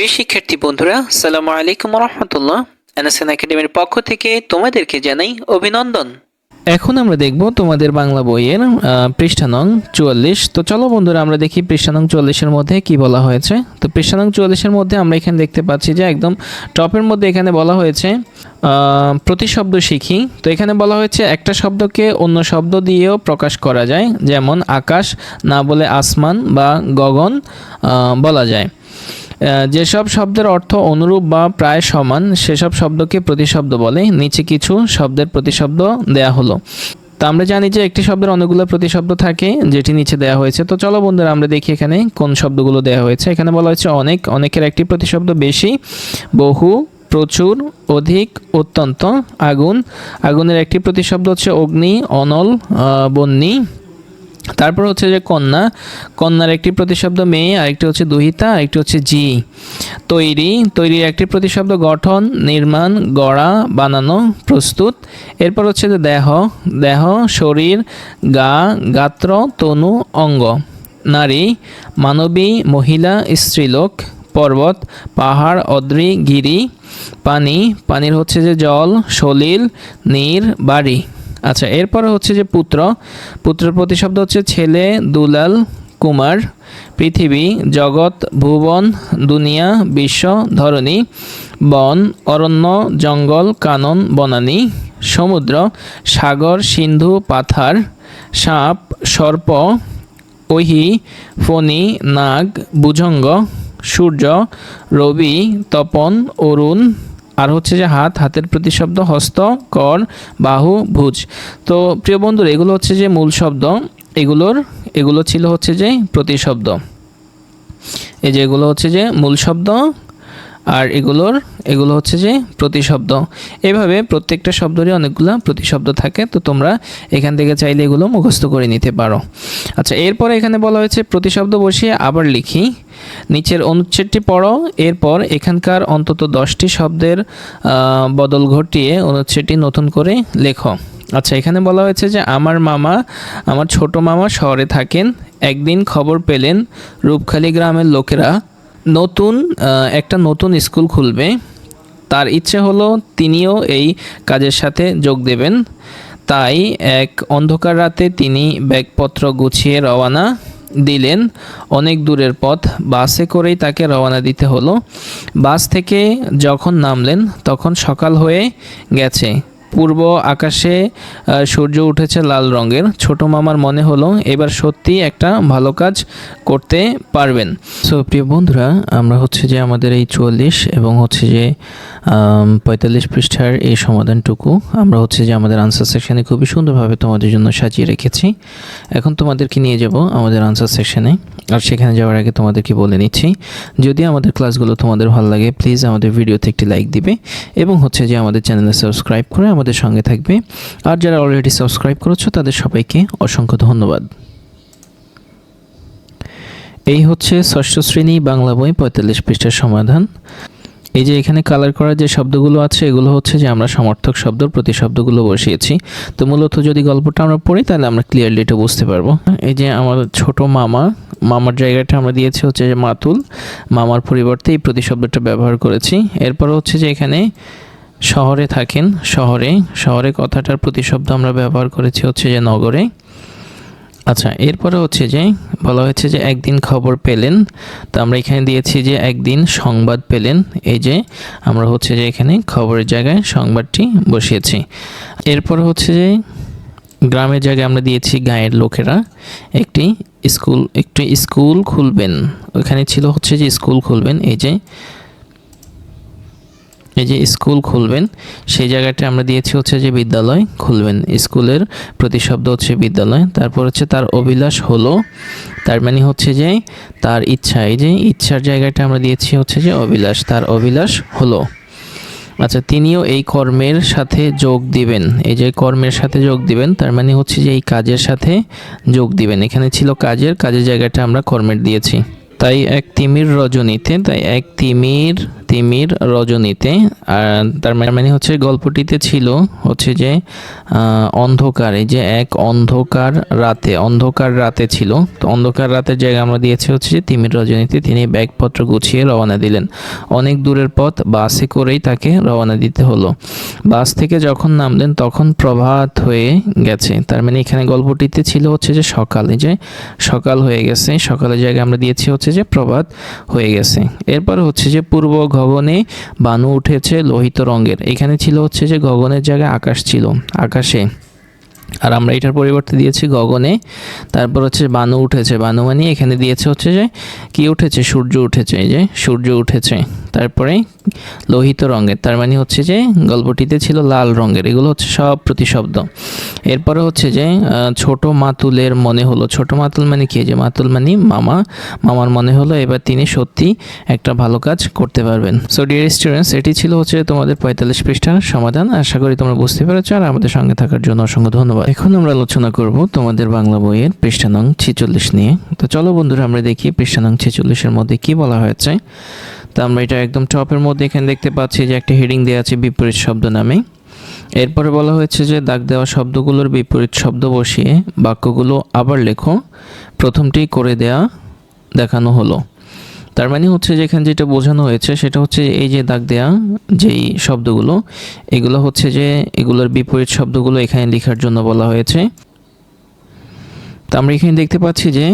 প্রিয় শিক্ষার্থী বন্ধুরা সালামু আলাইকুম রহমতুল্লাহ এনএসএন একাডেমির পক্ষ থেকে তোমাদেরকে জানাই অভিনন্দন। এখন আমরা দেখব তোমাদের বাংলা বইয়ের পৃষ্ঠা নং চুয়াল্লিশ। তো চলো বন্ধুরা, আমরা দেখি পৃষ্ঠা নং চুয়াল্লিশের মধ্যে কি বলা হয়েছে। তো পৃষ্ঠা নং চুয়াল্লিশের মধ্যে আমরা এখানে দেখতে পাচ্ছি যে একদম টপের মধ্যে এখানে বলা হয়েছে প্রতিশব্দ শিখি। তো এখানে বলা হয়েছে, একটা শব্দকে অন্য শব্দ দিয়েও প্রকাশ করা যায়, যেমন আকাশ, না বলে আসমান বা গগন বলা যায়। যেসব শব্দের অর্থ অনুরূপ বা প্রায় সমান, সেসব শব্দকে প্রতিশব্দ বলে। নিচে কিছু শব্দের প্রতিশব্দ দেয়া হলো। তো আমরা জানি যে একটি শব্দের অনেকগুলো প্রতিশব্দ থাকে, যেটি নিচে দেওয়া হয়েছে। তো চলো বন্ধুরা, আমরা দেখি এখানে কোন শব্দগুলো দেওয়া হয়েছে। এখানে বলা হয়েছে অনেক। অনেকের একটি প্রতিশব্দ বেশি। বহু, প্রচুর, অধিক, অত্যন্ত, আগুন। আগুনের একটি প্রতিশব্দ হচ্ছে অগ্নি, অনল বন্যী। তারপর হচ্ছে যে কন্যা, কন্যার একটি প্রতিশব্দ মেয়ে, আরেকটি হচ্ছে দুহিতা, আরেকটি হচ্ছে জি। তৈরি তৈরির একটি প্রতিশব্দ গঠন, নির্মাণ, গড়া, বানানো, প্রস্তুত। এরপর হচ্ছে যে দেহ দেহ, শরীর, গা, গাত্র, তনু, অঙ্গ। নারী, মানবী, মহিলা, স্ত্রীলোক, পর্বত, পাহাড়, অদ্রি, গিরি, পানি। পানির হচ্ছে যে জল, সলিল, নীর, বাড়ি। আচ্ছা এরপরে হচ্ছে যে পুত্র। পুত্রের প্রতিশব্দ হচ্ছে ছেলে, দুলাল, কুমার, পৃথিবী, জগৎ, ভুবন, দুনিয়া, বিশ্ব, ধরণী, বন, অরণ্য, জঙ্গল, কানন, বনানী, সমুদ্র, সাগর, সিন্ধু, পাথার, সাপ, সর্প, ওহি, ফণি, নাগ, ভুজঙ্গ, সূর্য, রবি, তপন, অরুণ আর হচ্ছে যে হাত, হাতের প্রতিশব্দ হস্ত, কর, বাহু, ভুজ। তো প্রিয় বন্ধুরা, এগুলো হচ্ছে যে মূল শব্দ। এগুলোর, এগুলো ছিল হচ্ছে যে প্রতিশব্দ। এই যে এগুলো হচ্ছে যে মূল শব্দ আর এগুলোর, এগুলো হচ্ছে যে প্রতিশব্দ। এভাবে প্রত্যেকটা শব্দেরই অনেকগুলো প্রতিশব্দ থাকে, তো তোমরা এখান থেকে চাইলে এগুলো মুখস্থ করে নিতে পারো। আচ্ছা এরপরে এখানে বলা হয়েছে, প্রতিশব্দ বসিয়ে আবার লিখি। নিচের অনুচ্ছেদটি পড়ো, এরপর এখানকার অন্তত দশটি শব্দের বদল ঘটিয়ে অনুচ্ছেদটি নতুন করে লেখো। আচ্ছা এখানে বলা হয়েছে যে, আমার মামা, আমার ছোট মামা শহরে থাকেন, একদিন খবর পেলেন রূপখালী গ্রামের লোকেরা নতুন একটা নতুন স্কুল খুলবে। তার ইচ্ছে হলো তিনিও এই কাজের সাথে যোগ দেবেন। তাই এক অন্ধকার রাতে তিনি ব্যাগপত্র গুছিয়ে রওনা দিলেন। অনেক দূরের পথ বাসে করেই তাকে রওনা দিতে হলো। বাস থেকে যখন নামলেন, তখন সকাল হয়ে গেছে। পূর্ব আকাশে সূর্য উঠেছে লাল রঙের। ছোট মামার মনে হলো, এবার সত্যি একটা ভালো কাজ করতে পারবেন। সো প্রিয় বন্ধুরা, আমরা হচ্ছে যে আমাদের এই চুয়াল্লিশ এবং হচ্ছে যে পঁয়তাল্লিশ পৃষ্ঠার এই সমাধানটুকু আমরা হচ্ছে যে আমাদের আনসার সেকশনে খুবই সুন্দরভাবে তোমাদের জন্য সাজিয়ে রেখেছি। এখন তোমাদেরকে নিয়ে যাব আমাদের আনসার সেকশনে আর সেখানে যাওয়ার আগে তোমাদেরকে বলে নিচ্ছি, যদি আমাদের ক্লাসগুলো তোমাদের ভালো লাগে প্লিজ আমাদের ভিডিওতে একটি লাইক দিবে এবং হচ্ছে যে আমাদের চ্যানেলে সাবস্ক্রাইব করে আমাদের সঙ্গে থাকবে। আর যারা অলরেডি সাবস্ক্রাইব করেছ, তাদের সবাইকে অসংখ্য ধন্যবাদ। এই হচ্ছে ষষ্ঠ শ্রেণি বাংলা বই পঁয়তাল্লিশ পৃষ্ঠার সমাধান। এই যে এখানে কালার করা যে শব্দগুলো আছে, এগুলো হচ্ছে যে আমরা সমর্থক শব্দ, প্রতিশব্দগুলো বসিয়েছি। তো মূলত যদি গল্পটা আমরা পড়ি, তাহলে আমরা ক্লিয়ারলি এটা বুঝতে পারব। এই যে আমার ছোট মামা, মামার জায়গাটা আমরা দিয়েছি হচ্ছে যে মাতুল। মামার পরিবর্তে এই প্রতিশব্দটা ব্যবহার করেছি। এরপর হচ্ছে যে এখানে শহরে থাকেন, শহরে। শহরে কথাটার প্রতিশব্দ আমরা ব্যবহার করেছি হচ্ছে যে নগরে। আচ্ছা এরপরে হচ্ছে যে, বলা হয়েছে যে একদিন খবর পেলেন। তো আমরা এখানে দিয়েছি যে একদিন সংবাদ পেলেন। এই যে, আমরা হচ্ছে যে এখানে খবরের জায়গায় সংবাদটি বসিয়েছি। এরপর হচ্ছে যে, গ্রামের জায়গায় আমরা দিয়েছি গায়ের লোকেরা একটি স্কুল একটি স্কুল খুলবেন। ওখানে ছিল হচ্ছে যে স্কুল খুলবেন। এই যে এই যে স্কুল খুলবেন, সেই জায়গাটা আমরা দিয়েছি হচ্ছে যে বিদ্যালয় খুলবেন। স্কুলের প্রতিশব্দ হচ্ছে বিদ্যালয়, তারপর হচ্ছে তার অভিলাষ হলো, তার মানে হচ্ছে যে তার ইচ্ছা। এই যে ইচ্ছার জায়গাটা আমরা দিয়েছি হচ্ছে যে অভিলাষ, তার অভিলাষ হলো। আচ্ছা তিনিও এই কর্মের সাথে যোগ দিবেন। এই যে কর্মের সাথে যোগ দিবেন, তার মানে হচ্ছে যে এই কাজের সাথে যোগ দিবেন। এখানে ছিল কাজের কাজের জায়গাটা আমরা কর্মের দিয়েছি। তাই এক তিমির রজনীতে, তাই এক তিমির তিমির রজনীতে, আর তার মানে হচ্ছে গল্পটিতে ছিল হচ্ছে যে অন্ধকারে যে এক অন্ধকার রাতে অন্ধকার রাতে ছিল। তো অন্ধকার রাতের জায়গা আমরা দিয়েছি হচ্ছে যে তিমির রজনীতে, তিনি ব্যাগপত্র গুছিয়ে রওনা দিলেন। অনেক দূরের পথ বাসে করেই তাকে রওনা দিতে হলো। বাস থেকে যখন নামলেন, তখন প্রভাত হয়ে গেছে। তার মানে এখানে গল্পটিতে ছিল হচ্ছে যে সকালে যে, সকাল হয়ে গেছে। সকালের জায়গায় আমরা দিয়েছি হচ্ছে যে প্রভাত হয়ে গেছে। এরপর হচ্ছে যে পূর্ব গগনে বানু উঠেছে লোহিত রঙের। এখানে ছিল হচ্ছে যে গগনের জায়গায় আকাশ ছিল আকাশে। আর আমরা এটার পরিবর্তে দিয়েছি গগনে। তারপর হচ্ছে বানু উঠেছে। বানু মানে এখানে দিয়েছে হচ্ছে যে, কি উঠেছে? সূর্য উঠেছে, এই যে সূর্য উঠেছে। তারপরে লোহিত রঙের, তার মানে হচ্ছে যে গল্পটিতে ছিল লাল রঙের। এগুলো হচ্ছে সব প্রতিশব্দ। এরপরে হচ্ছে যে ছোট মাতুলের মনে হলো। ছোট মাতুল মানে কি? যে মাতুল মানে মামা। মামার মনে হলো এবার তিনি সত্যি একটা ভালো কাজ করতে পারবেন। সো ডিয়ার স্টুডেন্টস এটি ছিল হচ্ছে তোমাদের পঁয়তাল্লিশ পৃষ্ঠার সমাধান। আশা করি তোমরা বুঝতে পেরেছ। আর আমাদের সঙ্গে থাকার জন্য অসংখ্য ধন্যবাদ। এখন আমরা আলোচনা করব তোমাদের বাংলা বইয়ের পৃষ্ঠা নং ছেচল্লিশ নিয়ে। তো চলো বন্ধুরা, আমরা দেখি পৃষ্ঠা নং ছেচল্লিশের মধ্যে কি বলা হয়েছে। তো আমরা এটা একদম টপের মধ্যে এখানে দেখতে পাচ্ছি যে একটা হেডিং দেওয়া আছে বিপরীত শব্দ নামে। এরপরে বলা হয়েছে যে দাগ দেওয়া শব্দগুলোর বিপরীত শব্দ বসিয়ে বাক্যগুলো আবার লেখো। প্রথমটি করে দেয়া দেখানো হলো। তার মানে হচ্ছে যে এখানে যেটা বোঝানো হয়েছে সেটা হচ্ছে এই যে দাগ দেয়া যেই শব্দগুলো, এগুলো হচ্ছে যে এগুলোর বিপরীত শব্দগুলো এখানে লেখার জন্য বলা হয়েছে। তো আমরা এখানে দেখতে পাচ্ছি যে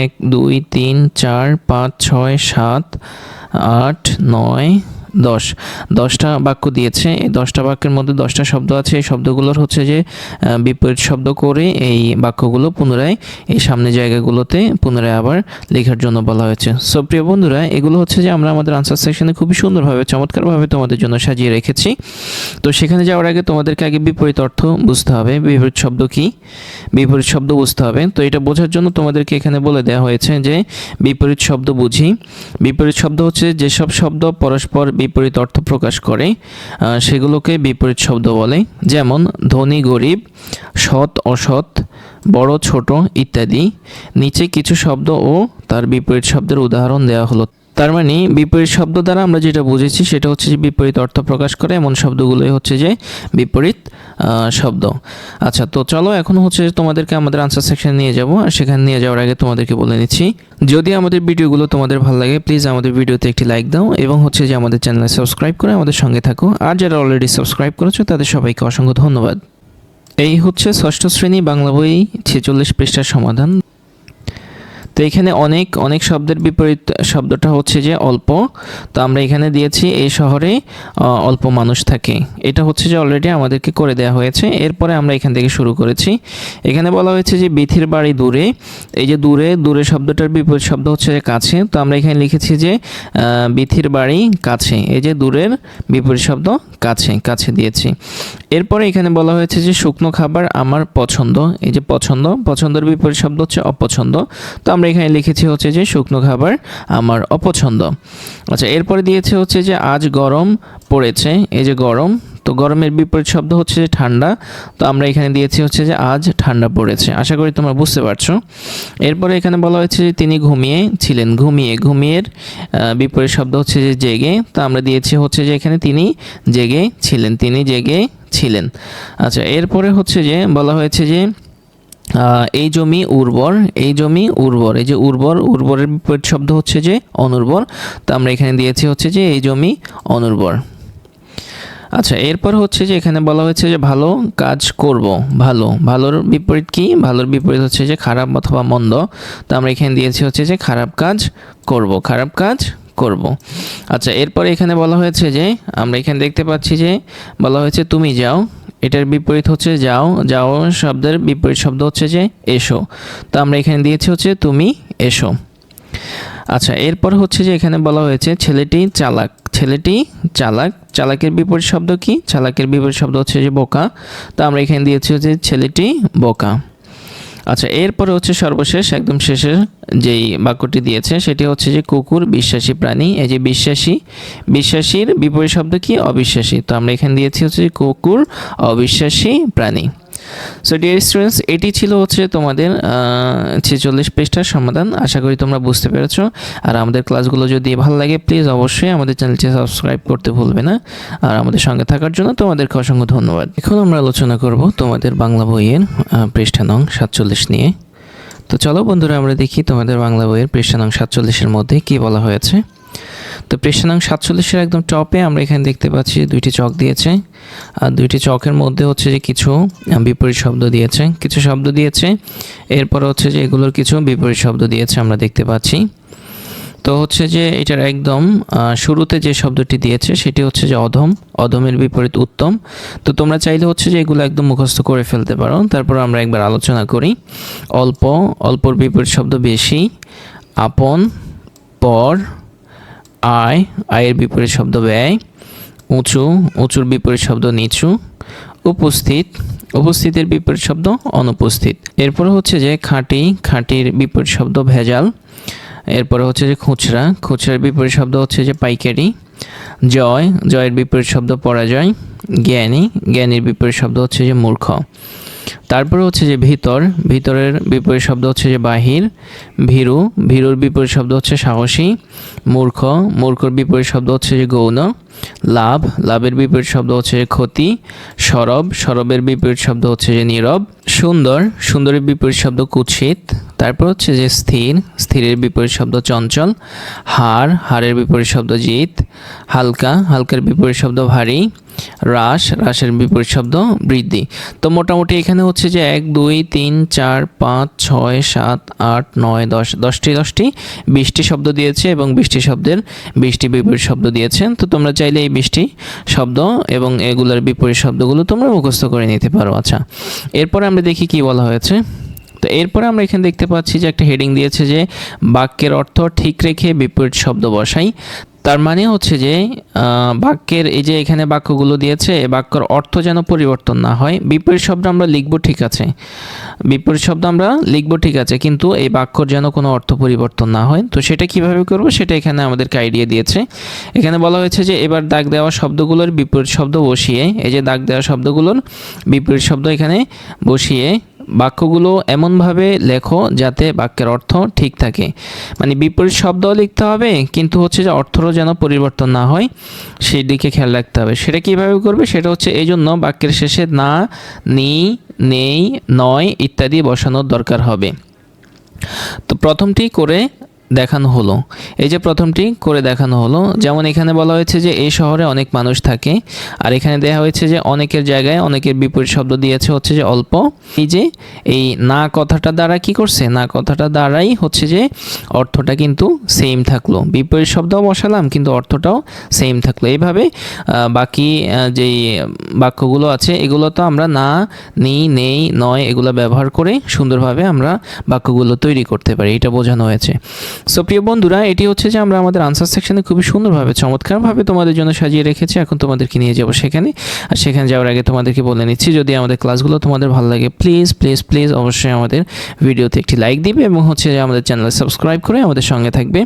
এক, দুই, তিন, চার, পাঁচ, ছয়, সাত, আট, নয় দশ। দশটা বাক্য দিয়েছে। এই দশটা বাক্যের মধ্যে দশটা শব্দ আছে। এই শব্দগুলোর হচ্ছে যে বিপরীত শব্দ করে এই বাক্যগুলো পুনরায় এই সামনে জায়গাগুলোতে পুনরায় আবার লেখার জন্য বলা হয়েছে। সো প্রিয় বন্ধুরা, এগুলো হচ্ছে যে আমরা আমাদের আনসার সেকশনে খুবই সুন্দরভাবে, চমৎকারভাবে তোমাদের জন্য সাজিয়ে রেখেছি। তো সেখানে যাওয়ার আগে তোমাদেরকে আগে বিপরীত অর্থ বুঝতে হবে। বিপরীত শব্দ কি? বিপরীত শব্দ বুঝতে হবে। তো এটা বোঝার জন্য তোমাদেরকে এখানে বলে দেওয়া হয়েছে যে, বিপরীত শব্দ বুঝি। বিপরীত শব্দ হচ্ছে যেসব শব্দ পরস্পর বিপরীত অর্থ প্রকাশ করে সেগুলোকে বিপরীত শব্দ বলে। যেমন, ধনী, গরিব, সৎ, অসৎ, বড়, ছোট ইত্যাদি। নিচে কিছু শব্দ ও তার বিপরীত শব্দের উদাহরণ দেওয়া হলো। তার মানে বিপরীত শব্দ দ্বারা আমরা যেটা বুঝেছি সেটা হচ্ছে যে বিপরীত অর্থ প্রকাশ করে এমন শব্দগুলোই হচ্ছে যে বিপরীত শব্দ। আচ্ছা তো চলো এখন হচ্ছে তোমাদেরকে আমাদের আনসার সেকশন নিয়ে যাব আর সেখানে নিয়ে যাওয়ার আগে তোমাদেরকে বলে নিচ্ছি, যদি আমাদের ভিডিওগুলো তোমাদের ভালো লাগে প্লিজ আমাদের ভিডিওতে একটি লাইক দাও এবং হচ্ছে যে আমাদের চ্যানেলে সাবস্ক্রাইব করে আমাদের সঙ্গে থাকো। আর যারা অলরেডি সাবস্ক্রাইব করেছ, তাদের সবাইকে অসংখ্য ধন্যবাদ। এই হচ্ছে ষষ্ঠ শ্রেণি বাংলা বই ছেচল্লিশ পৃষ্ঠার সমাধান। তো এখানে অনেক অনেক শব্দের বিপরীত শব্দটা হচ্ছে যে অল্প। তো আমরা এখানে দিয়েছি এই শহরে অল্প মানুষ থাকে। এটা হচ্ছে যে অলরেডি আমাদেরকে করে দেওয়া হয়েছে। এরপরে আমরা এখান থেকে শুরু করেছি। এখানে বলা হয়েছে যে বিথির বাড়ি দূরে। এই যে দূরে দূরে শব্দটার বিপরীত শব্দ হচ্ছে যে কাছে। তো আমরা এখানে লিখেছি যে বিথির বাড়ি কাছে। এই যে দূরের বিপরীত শব্দ কাছে কাছে দিয়েছি। এরপরে এখানে বলা হয়েছে যে, শুকনো খাবার আমার পছন্দ। এই যে পছন্দ, পছন্দের বিপরীত শব্দ হচ্ছে অপছন্দ। তো আমরা এখানে লিখেছি হচ্ছে যে শুকনো খাবার আমার অপছন্দ। আচ্ছা এরপরে দিয়েছে হচ্ছে যে আজ গরম পড়েছে। এই যে গরম, তো গরমের বিপরীত শব্দ হচ্ছে যে ঠান্ডা। তো আমরা এখানে দিয়েছি হচ্ছে যে আজ ঠান্ডা পড়েছে। আশা করি তোমরা বুঝতে পারছ। এরপরে এখানে বলা হয়েছে যে তিনি ঘুমিয়ে ছিলেন। ঘুমিয়ে, ঘুমিয়ের বিপরীত শব্দ হচ্ছে যে জেগে। তো আমরা দিয়েছি হচ্ছে যে এখানে তিনি জেগে ছিলেন, তিনি জেগে ছিলেন। আচ্ছা এরপরে হচ্ছে যে বলা হয়েছে যে এই জমি উর্বর, এই জমি উর্বর, এই যে উর্বর, উর্বরের বিপরীত শব্দ হচ্ছে যে অনুর্বর। তো আমরা এখানে দিয়েছি হচ্ছে যে এই জমি অনুর্বর। আচ্ছা এরপর হচ্ছে যে এখানে বলা হয়েছে যে ভালো কাজ করব, ভালো। ভালোর বিপরীত কি? ভালোর বিপরীত হচ্ছে যে খারাপ অথবা মন্দ। তো আমরা এখানে দিয়েছি হচ্ছে যে খারাপ কাজ করব, খারাপ কাজ করব। আচ্ছা এরপরে এখানে বলা হয়েছে যে, আমরা এখানে দেখতে পাচ্ছি যে, বলা হয়েছে তুমি যাও এটার বিপরীত হচ্ছে যাও যাও শব্দের বিপরীত শব্দ হচ্ছে যে এসো। তো আমরা এখানে দিয়েছি হচ্ছে তুমি এসো। আচ্ছা এরপর হচ্ছে যে এখানে বলা হয়েছে ছেলেটি চালাক। ছেলেটি চালাক। চালাকের বিপরীত শব্দ কি? চালাকের বিপরীত শব্দ হচ্ছে যে বোকা। তো আমরা এখানে দিয়েছি হচ্ছে ছেলেটি বোকা। আচ্ছা এরপরে হচ্ছে সর্বশেষ, একদম শেষের যেই বাক্যটি দিয়েছে, সেটি হচ্ছে যে কুকুর বিশ্বাসী প্রাণী, এই যে বিশ্বাসী, বিশ্বাসীর বিপরীত শব্দ কি? অবিশ্বাসী। তো আমরা এখানে দিয়েছি হচ্ছে যে কুকুর অবিশ্বাসী প্রাণী। সো ডিয়ার স্টুডেন্টস এটি ছিল হচ্ছে তোমাদের ছেচল্লিশ পৃষ্ঠার সমাধান। আশা করি তোমরা বুঝতে পেরেছ। আর আমাদের ক্লাসগুলো যদি ভালো লাগে প্লিজ অবশ্যই আমাদের চ্যানেলটি সাবস্ক্রাইব করতে ভুলবে না। আর আমাদের সঙ্গে থাকার জন্য তোমাদেরকে অসংখ্য ধন্যবাদ। এখন আমরা আলোচনা করব তোমাদের বাংলা বইয়ের পৃষ্ঠা নং সাতচল্লিশ নিয়ে। তো চলো বন্ধুরা, আমরা দেখি তোমাদের বাংলা বইয়ের পৃষ্ঠা নং সাতচল্লিশের মধ্যে কী বলা হয়েছে। তো পৃষ্ঠা নং সাতচল্লিশের একদম টপে আমরা এখানে দেখতে পাচ্ছি দুইটি চক দিয়েছে। আর দুইটি চকের মধ্যে হচ্ছে যে কিছু বিপরীত শব্দ দিয়েছে। কিছু শব্দ দিয়েছে, এরপর হচ্ছে যে এগুলোর কিছু বিপরীত শব্দ দিয়েছে আমরা দেখতে পাচ্ছি। তো হচ্ছে যে এটার একদম শুরুতে যে শব্দটি দিয়েছে সেটি হচ্ছে যে অধম, অধমের বিপরীত উত্তম। তো তোমরা চাইলে হচ্ছে যে এগুলো একদম মুখস্থ করে ফেলতে পারো। তারপর আমরা একবার আলোচনা করি। অল্প, অল্পর বিপরীত শব্দ বেশি, আপন, পর আয়, আয়ের বিপরীত শব্দ ব্যয়, উঁচু, উঁচুর বিপরীত শব্দ নিচু, উপস্থিত, উপস্থিতের বিপরীত শব্দ অনুপস্থিত। এরপরে হচ্ছে যে খাঁটি, খাঁটির বিপরীত শব্দ ভেজাল। এরপরে হচ্ছে যে খুচরা, খুচরার বিপরীত শব্দ হচ্ছে যে পাইকারি। জয়, জয়ের বিপরীত শব্দ পরাজয়। জ্ঞানী, জ্ঞানীর বিপরীত শব্দ হচ্ছে যে মূর্খ। তারপরে হচ্ছে যে ভিতর, ভিতরের বিপরীত শব্দ হচ্ছে যে বাহির, ভীরু, ভীরুর বিপরীত শব্দ হচ্ছে সাহসী, মূর্খ, মূর্খর বিপরীত শব্দ হচ্ছে যে গৌণ লাভ, লাভের বিপরীত শব্দ হচ্ছে ক্ষতি, সরব, সরবের বিপরীত শব্দ হচ্ছে যে নীরব, সুন্দর, সুন্দরের বিপরীত শব্দ কুৎসিত, তারপর হচ্ছে যে স্থির, স্থিরের বিপরীত শব্দ চঞ্চল, হার, হারের বিপরীত শব্দ জিত, হালকা, হালকার বিপরীত শব্দ ভারী, হ্রাস, হ্রাসের বিপরীত শব্দ বৃদ্ধি। তো মোটামুটি এখানে হচ্ছে যে এক, দুই, তিন, চার, পাঁচ, ছয়, সাত, আট, নয়, দশ, দশটি দশটি, বিশটি শব্দ দিয়েছে এবং বিশটি শব্দের, বিশটি বিপরীত শব্দ দিয়েছেন তো তোমরা চাইলে এই বিশটি শব্দ এবং এগুলোর বিপরীত শব্দগুলো তোমরা মুখস্থ করে নিতে পারো। আচ্ছা এরপরে আমরা দেখি কি বলা হয়েছে। তো এরপরে আমরা এখানে দেখতে পাচ্ছি যে একটা হেডিং দিয়েছে যে বাক্যের অর্থ ঠিক রেখে বিপরীত শব্দ বসাই। তার মানে হচ্ছে যে বাক্যের এই যে এখানে বাক্যগুলো দিয়েছে বাক্যর অর্থ যেন পরিবর্তন না হয়, বিপরীত শব্দ আমরা লিখব ঠিক আছে। বিপরীত শব্দ আমরা লিখব ঠিক আছে, কিন্তু এই বাক্যর যেন কোনো অর্থ পরিবর্তন না হয়। তো সেটা কীভাবে করব? সেটা এখানে আমাদেরকে আইডিয়া দিয়েছে। এখানে বলা হয়েছে যে, এবার দাগ দেওয়া শব্দগুলোর বিপরীত শব্দ বসিয়ে, এই যে দাগ দেওয়া শব্দগুলোর বিপরীত শব্দ এখানে বসিয়ে বাক্যগুলো এমনভাবে লেখো যাতে বাক্যের অর্থ ঠিক থাকে। মানে বিপরীত শব্দও লিখতে হবে, কিন্তু হচ্ছে যে অর্থরও যেন পরিবর্তন না হয়, সেই দিকে খেয়াল রাখতে হবে। সেটা কীভাবে করবে? সেটা হচ্ছে এই জন্য বাক্যের শেষে না, নি, নেই, নয় ইত্যাদি বসানোর দরকার হবে। তো প্রথমটি করে দেখানো হলো। এই যে প্রথমটি করে দেখানো হলো, যেমন এখানে বলা হয়েছে যে এই শহরে অনেক মানুষ থাকে, আর এখানে দেওয়া হয়েছে যে অনেকের জায়গায় অনেকের বিপরীত শব্দ দিয়েছে হচ্ছে যে অল্প। এই যে এই না কথাটা দ্বারা কি করছে? না কথাটা দ্বারাই হচ্ছে যে অর্থটা কিন্তু সেম থাকল। বিপরীত শব্দও বসালাম, কিন্তু অর্থটাও সেম থাকল। এইভাবে বাকি যেই বাক্যগুলো আছে, এগুলো তো আমরা না, নি, নেই, নয়, এগুলো ব্যবহার করে সুন্দরভাবে আমরা বাক্যগুলো তৈরি করতে পারি। এটা বোঝানো হয়েছে। সো প্রিয় বন্ধুরা, এটি হচ্ছে যে আমরা আমাদের আনসার সেকশনে খুবই সুন্দরভাবে, চমৎকারভাবে তোমাদের জন্য সাজিয়ে রেখেছি। এখন তোমাদেরকে নিয়ে যাব সেখানে। আর সেখানে যাওয়ার আগে তোমাদেরকে বলে নিচ্ছি, যদি আমাদের ক্লাসগুলো তোমাদের ভালো লাগে প্লিজ প্লিজ প্লিজ অবশ্যই আমাদের ভিডিওতে একটি লাইক দিবে এবং হচ্ছে যে আমাদের চ্যানেল সাবস্ক্রাইব করে আমাদের সঙ্গে থাকবে।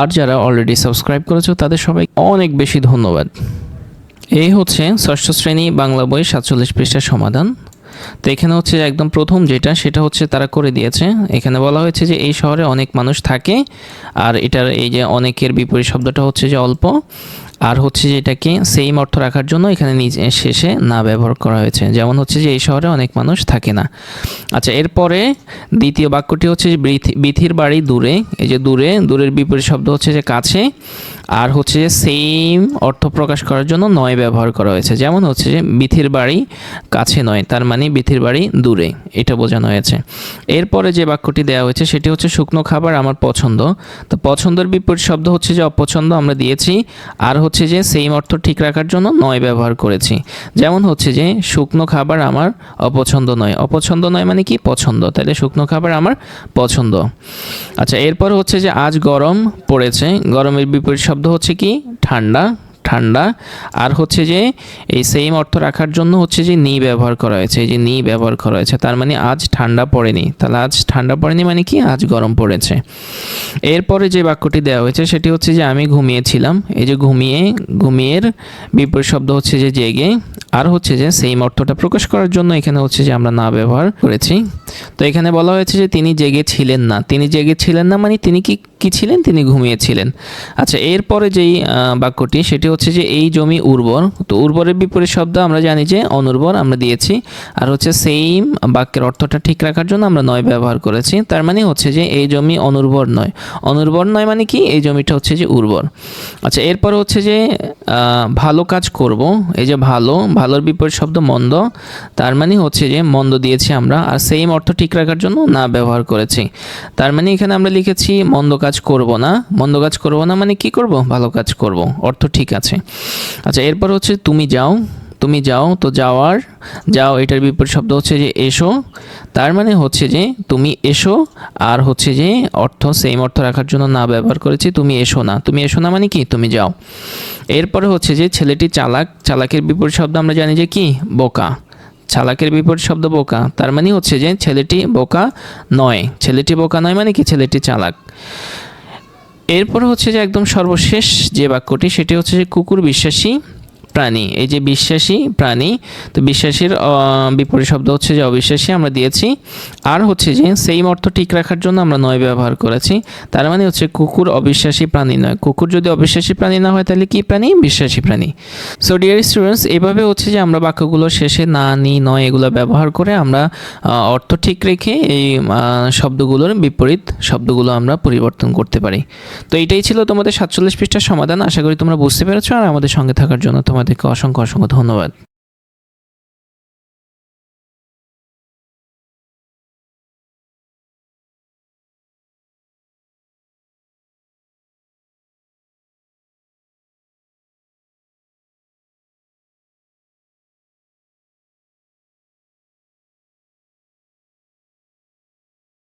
আর যারা অলরেডি সাবস্ক্রাইব করেছ, তাদের সবাই অনেক বেশি ধন্যবাদ। এই হচ্ছে ষষ্ঠ শ্রেণি বাংলা বই সাতচল্লিশ পৃষ্ঠার সমাধান। তো এখানে হচ্ছে একদম প্রথম যেটা, সেটা হচ্ছে তারা করে দিয়েছে। এখানে বলা হয়েছে যে এই শহরে অনেক মানুষ থাকে, আর এটার এই যে অনেকের বিপরীত শব্দটা হচ্ছে যে অল্প, আর হচ্ছে যে এটাকে সেম অর্থ রাখার জন্য এখানে নিজে শেষে না ব্যবহার করা হয়েছে। যেমন হচ্ছে যে এই শহরে অনেক মানুষ থাকে না। আচ্ছা এরপরে দ্বিতীয় বাক্যটি হচ্ছে বিথির বাড়ি দূরে, এই যে দূরে, দূরের বিপরীত শব্দ হচ্ছে যে কাছে। আর হচ্ছে যে সেম অর্থ প্রকাশ করার জন্য নয় ব্যবহার করা হয়েছে। যেমন হচ্ছে যে বিথির বাড়ি কাছে নয়, তার মানে বিথির বাড়ি দূরে, এটা বোঝানো হয়েছে। এরপরে যে বাক্যটি দেওয়া হয়েছে, সেটি হচ্ছে শুকনো খাবার আমার পছন্দ। তো পছন্দের বিপরীত শব্দ হচ্ছে যে অপছন্দ আমরা দিয়েছি, আর হচ্ছে যে সেম অর্থ ঠিক রাখার জন্য নয় ব্যবহার করেছি। যেমন হচ্ছে যে শুকনো খাবার আমার অপছন্দ নয়। অপছন্দ নয় মানে কি? পছন্দ। তাহলে শুকনো খাবার আমার পছন্দ। আচ্ছা এরপর হচ্ছে যে আজ গরম পড়েছে, গরমের বিপরীত শব্দ হচ্ছে কি? ঠান্ডা ঠান্ডা। আর হচ্ছে যে এই সেম অর্থ রাখার জন্য হচ্ছে যে নি ব্যবহার করা হয়েছে। এই যে নি ব্যবহার করা হয়েছে, তার মানে আজ ঠান্ডা পড়েনি। তাহলে আজ ঠান্ডা পড়েনি মানে কি? আজ গরম পড়েছে। এরপরে যে বাক্যটি দেওয়া হয়েছে, সেটি হচ্ছে যে আমি ঘুমিয়েছিলাম। এই যে ঘুমিয়ে, ঘুমিয়ের বিপরীত শব্দ হচ্ছে যে জেগে। আর হচ্ছে যে সেম অর্থটা প্রকাশ করার জন্য এখানে হচ্ছে যে আমরা না ব্যবহার করেছি। তো এখানে বলা হয়েছে যে তিনি জেগে ছিলেন না। তিনি জেগে ছিলেন না মানে তিনি কি কি ছিলেন? তিনি ঘুমিয়েছিলেন। আচ্ছা এরপরে যেই বাক্যটি, সেটি হচ্ছে যে এই জমি উর্বর। তো উর্বরের বিপরীত শব্দ আমরা জানি যে অনুর্বর আমরা দিয়েছি। আর হচ্ছে সেম বাক্যের অর্থটা ঠিক রাখার জন্য আমরা নয় ব্যবহার করেছি। তার মানে হচ্ছে যে এই জমি অনুর্বর নয়। অনুর্বর নয় মানে কি? এই জমিটা হচ্ছে যে উর্বর। আচ্ছা এরপর হচ্ছে যে ভালো কাজ করব। এই যে ভালো ভালোর বিপরীত শব্দ মন্দ, তার মানে হচ্ছে যে মন্দ দিয়েছি আমরা, আর সেম অর্থ ঠিক রাখার জন্য না ব্যবহার করেছি। তার মানে এখানে আমরা লিখেছি, মন্দ কাজ করব না। মন্দ কাজ করব না মানে কি করব? ভালো কাজ করব। অর্থ ঠিক আছে। আচ্ছা এরপর হচ্ছে, তুমি যাও। তুমি যাও, তো যাওয়ার যাও। এটার বিপরীত শব্দ হচ্ছে যে এসো। তার মানে হচ্ছে যে তুমি এসো আর হচ্ছে যে অর্থ সেম অর্থ রাখার জন্য না ব্যবহার করেছি, তুমি এসো না। তুমি এসো না মানে কি? তুমি যাও। এরপরে হচ্ছে যে ছেলেটি চালাক, চালাকের বিপরীত শব্দ আমরা জানি যে কি? বোকা। চালাকের বিপরীত শব্দ বোকা। তার মানে হচ্ছে যে ছেলেটি বোকা নয়। ছেলেটি বোকা নয় মানে কি? ছেলেটি চালাক। এরপর হচ্ছে যে একদম সর্বশেষ যে বাক্যটি, সেটি হচ্ছে যে কুকুর বিশ্বাসী প্রাণী, এই যে বিশ্বাসী প্রাণী, তো বিশ্বাসীর বিপরীত শব্দ হচ্ছে যে অবিশ্বাসী আমরা দিয়েছি। আর হচ্ছে যে সেই অর্থ ঠিক রাখার জন্য আমরা নয় ব্যবহার করেছি। তার মানে হচ্ছে কুকুর অবিশ্বাসী প্রাণী নয়। কুকুর যদি অবিশ্বাসী প্রাণী না হয়, তাহলে কি প্রাণী? বিশ্বাসী প্রাণী। সো ডিয়ার স্টুডেন্টস এভাবে হচ্ছে যে আমরা বাক্যগুলো শেষে না, নি, নয় এগুলো ব্যবহার করে আমরা অর্থ ঠিক রেখে এই শব্দগুলোর বিপরীত শব্দগুলো আমরা পরিবর্তন করতে পারি। তো এটাই ছিল তোমাদের সাতচল্লিশ পৃষ্ঠার সমাধান। আশা করি তোমরা বুঝতে পেরেছ আর আমাদের সঙ্গে থাকার জন্য তোমাদেরকে অসংখ্য অসংখ্য ধন্যবাদ।